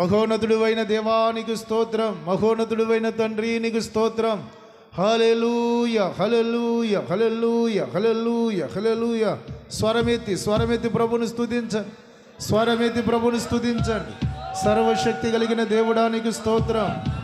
మహోన్నతుడువైన దేవానికి స్తోత్రం మహోన్నతుడువైన తండ్రి నీకు స్తోత్రం. Hallelujah hallelujah hallelujah hallelujah hallelujah స్వరమెత్తి స్వరమెత్తి ప్రభుని స్తుతించండి. స్వరమెత్తి ప్రభుని స్తుతించండి. సర్వశక్తి కలిగిన దేవుడానికి స్తోత్రం.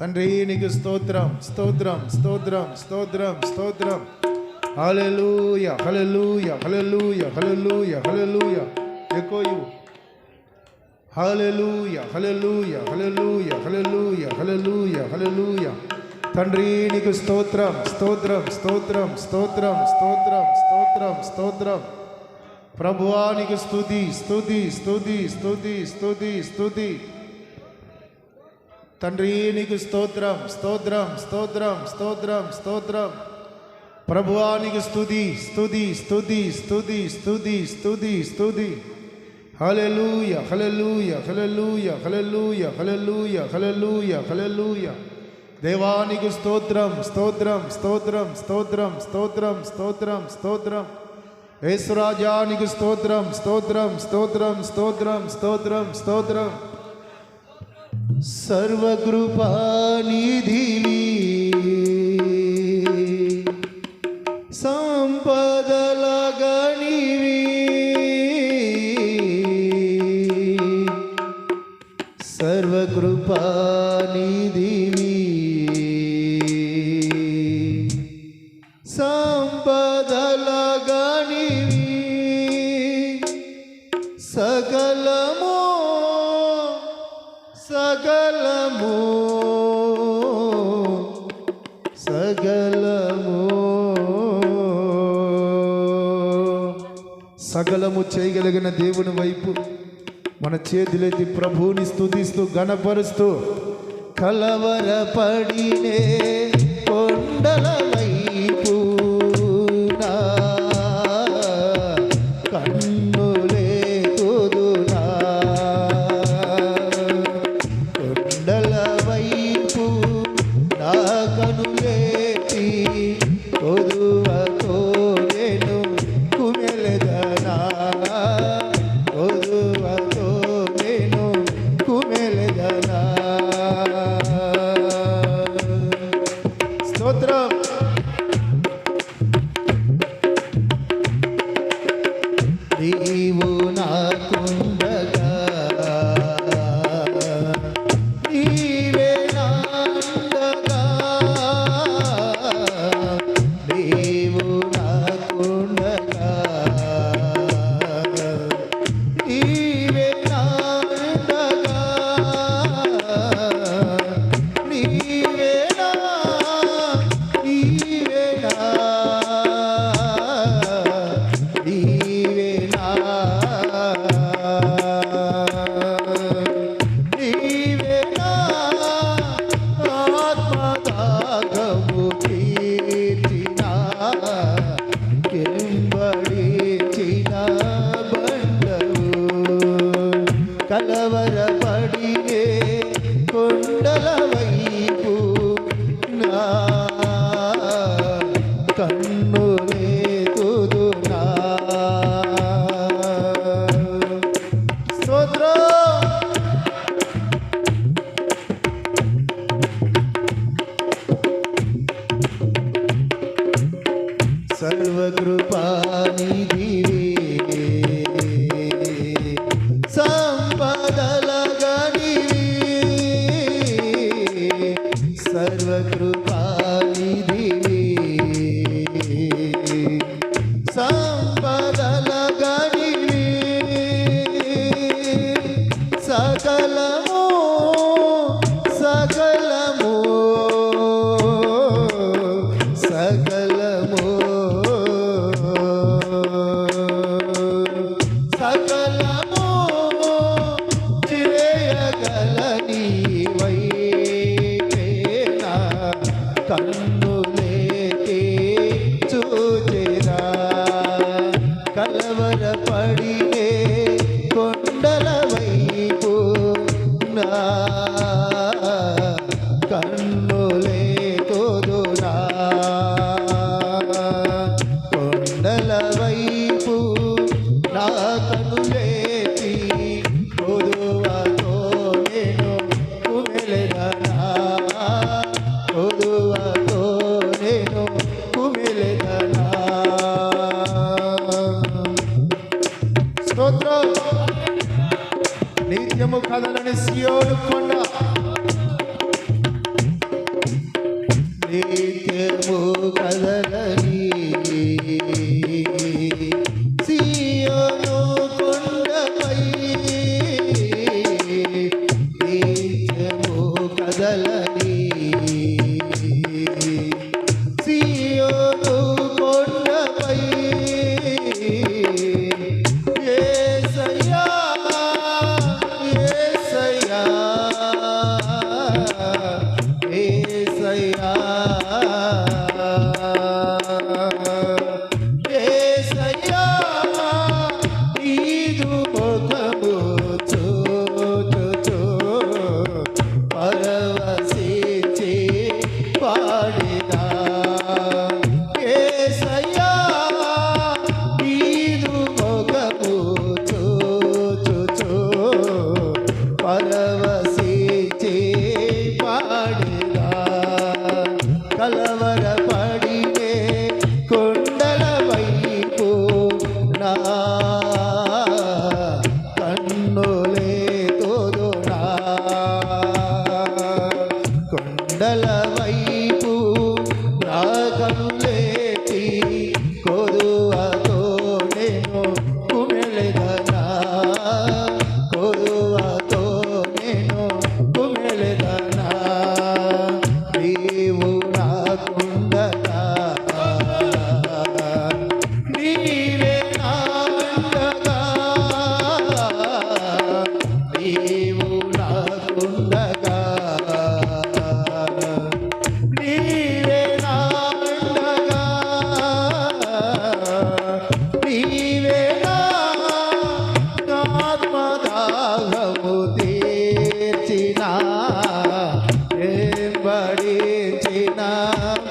తండ్రి నీకు స్తోత్రం స్తోత్రం స్తోత్రం స్తోత్రం స్తోత్రం. Hallelujah hallelujah hallelujah hallelujah hallelujah ఎక్కువ hallelujah hallelujah hallelujah hallelujah hallelujah hallelujah తండ్రి నీకు స్తోత్రం స్తోత్రం స్తోత్రం స్తోత్రం స్తోత్రం స్తోత్రం స్తోత్రం. ప్రభువా నీకు స్తుతి స్తుతి స్తుతి స్తుతి స్తుతి స్తుతి. తండ్రి నీకు స్తోత్రం స్తోత్రం స్తోత్రం స్తోత్రం స్తోత్రం ప్రభువా నీకు స్థుతి స్థుతి స్థుతి స్థుతి స్థుతి స్థుతి స్తుతి hallelujah hallelujah hallelujah hallelujah hallelujah hallelujah hallelujah దేవానికి స్తోత్రం స్తోత్రం స్తోత్రం స్తోత్రం స్తోత్రం స్తోత్రం స్తోత్రం యేసురాజానికి స్తోత్రం స్తోత్రం స్తోత్రం స్తోత్రం స్తోత్రం స్తోత్రం సర్వకృపానిధివి सर्वकृपानिधिनि सम्पदलगणिवि सर्वकृपानिधिनि సకలము చేయగలిగిన దేవుని వైపు మన చేతులెత్తి ప్రభువుని స్థుతిస్తూ గణపరుస్తూ కలవరపడినే కొండల వైపు కన్నులే కొండల వైపు నా కను Messieurs le Connard. राधा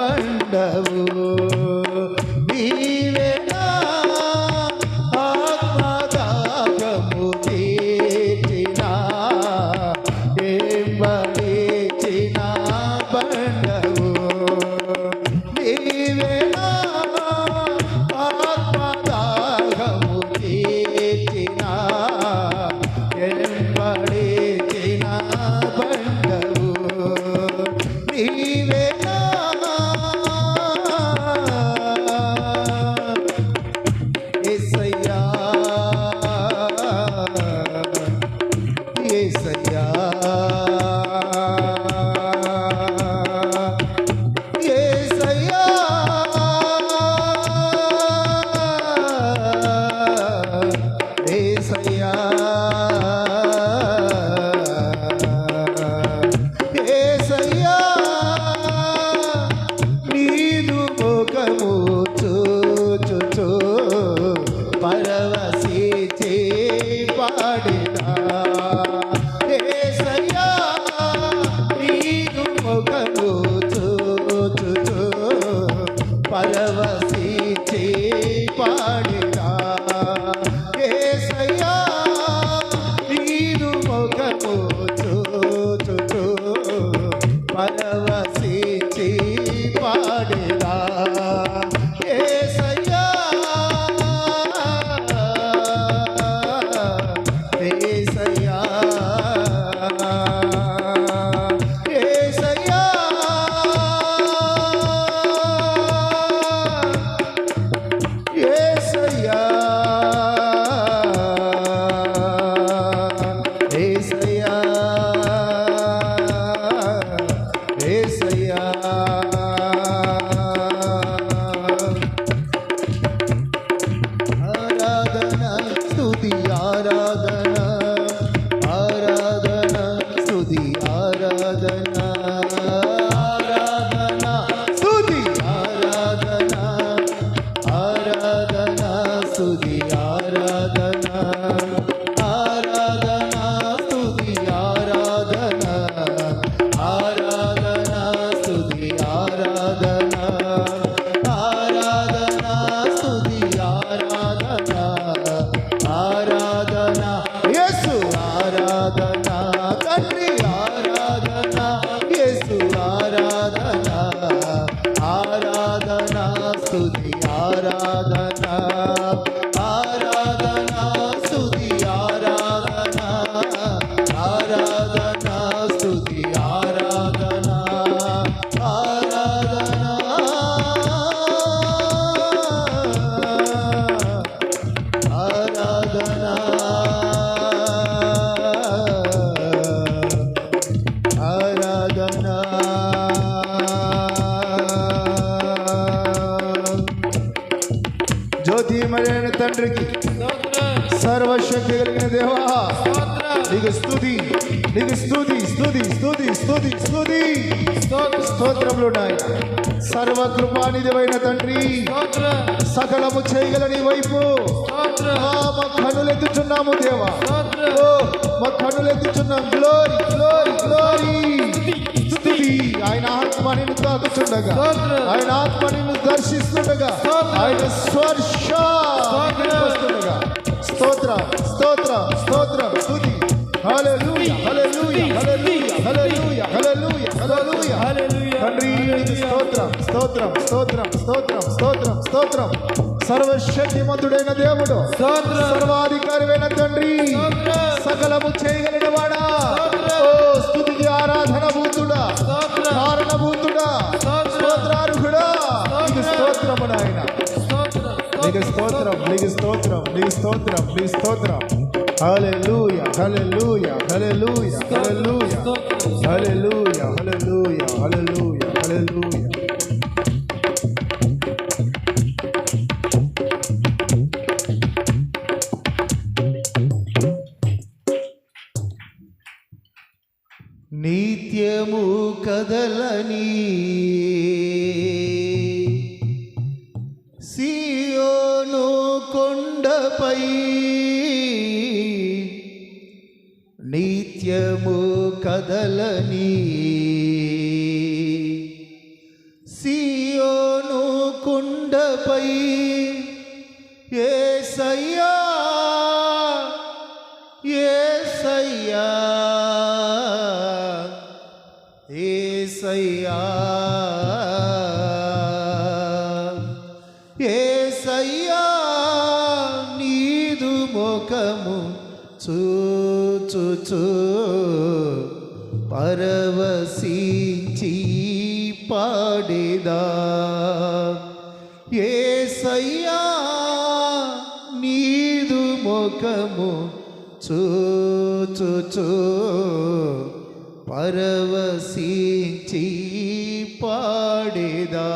ಕಂಡವು పరవశించి తండ్రికి సర్వశక్తి కలిగిన దేవా నీకు స్థుతి నీకు స్థుతి స్థుతి స్థుతి స్థుతి స్థుతి స్తోత్రములు సర్వకృపానిధివైన తండ్రి సకలము చేయగల నీ వైపు. మా కనులు ఎత్తుచున్నాము దేవా మా కనులు ఎత్తుచున్నాం గ్లోరీ గ్లోరీ గ్లోరీ స్థుతి ఆయన ఆత్మ నిన్ను తాకుచుండగా ఆయన ఆత్మ నిన్ను దర్శిస్తుండగా ఆయన స్వర్శ నీకు వస్తుండగా స్తోత్ర స్తోత్ర స్తోత్ర స్తుతి హల్లెలూయా హల్లెలూయా హల్లెలూయా హల్లెలూయా హల్లెలూయా హల్లెలూయా తండ్రి నీకు స్తోత్రం స్తోత్రం స్తోత్రం స్తోత్రం స్తోత్రం స్తోత్రం సర్వశక్తిమంతుడైన దేవుడు సర్వాధికారివైన తండ్రి సకలము చేయగలిగిన వాడా స్తోత్రం నీకు స్తోత్రం నీకు స్తోత్రం నీ స్తోత్రం. హల్లెలూయా హల్లెలూయా హల్లెలూయా హల్లెలూయా. హల్లెలూయా హల్లెలూయా హల్లెలూయా హల్లెలూయా. నిత్యము కదలని నిత్యము కదలని సియోను కుండపై ఏ సయ్యా పరవశించి పాడేదా ఏసయ్యా నీదు ముఖము చూచుచు పరవశించి పాడేదా